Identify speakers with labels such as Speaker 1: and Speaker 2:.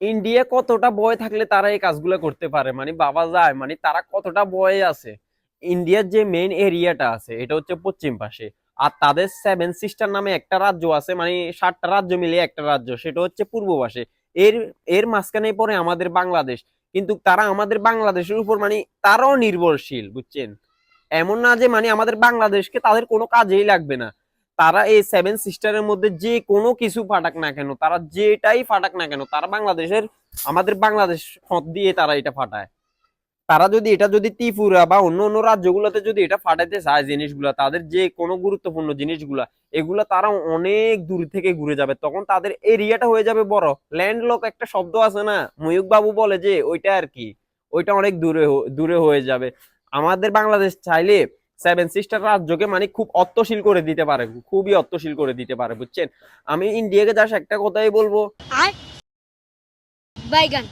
Speaker 1: India কতটা বয় থাকলে তারা এই কাজগুলো করতে পারে? মানে বাবা যায় মানে তারা কতটা বয়ে আছে? ইন্ডিয়ার যে মেইন এরিয়াটা আছে, এটা হচ্ছে পশ্চিম পাশে। আর তাদের সেভেন সিস্টার নামে একটা রাজ্য আছে মানে সাতটা রাজ্য মিলিয়ে একটা রাজ্য, সেটা হচ্ছে পূর্ব পাশে। এর এর মাঝখানে পড়ে আমাদের বাংলাদেশ। কিন্তু তারা আমাদের বাংলাদেশের উপর মানে তারাও নির্ভরশীল, বুঝছেন? এমন না যে মানে আমাদের বাংলাদেশকে তাদের কোনো কাজেই লাগবে না। তারা এই সেভেন সিস্টারের মধ্যে যে কোনো কিছু ফাটাক না কেন, তারা যেটাই ফাটাক না কেন, তারা বাংলাদেশের, আমাদের বাংলাদেশ ফত দিয়ে তারা এটা ফাটায়। তারা যদি এটা যদি ত্রিপুরা বা অন্য অন্য রাজ্যগুলোতে যদি এটা ফাটাইতে চায় জিনিসগুলা, তাদের যে কোনো গুরুত্বপূর্ণ জিনিসগুলা, এগুলা তারা অনেক দূর থেকে ঘুরে যাবে। তখন তাদের এরিয়াটা হয়ে যাবে বড়। ল্যান্ডলক একটা শব্দ আছে না? ময়ূক বাবু বলে যে, ওইটা আর কি, ওইটা অনেক দূরে দূরে হয়ে যাবে। আমাদের বাংলাদেশ চাইলে সেভেন সিস্টার রাজ্যকে মানে খুব অত্যশীল করে দিতে পারে, খুবই অর্থশীল করে দিতে পারে, বুঝছেন? আমি ইন্ডিয়াকে যাস একটা কথাই বলব।
Speaker 2: বাইগান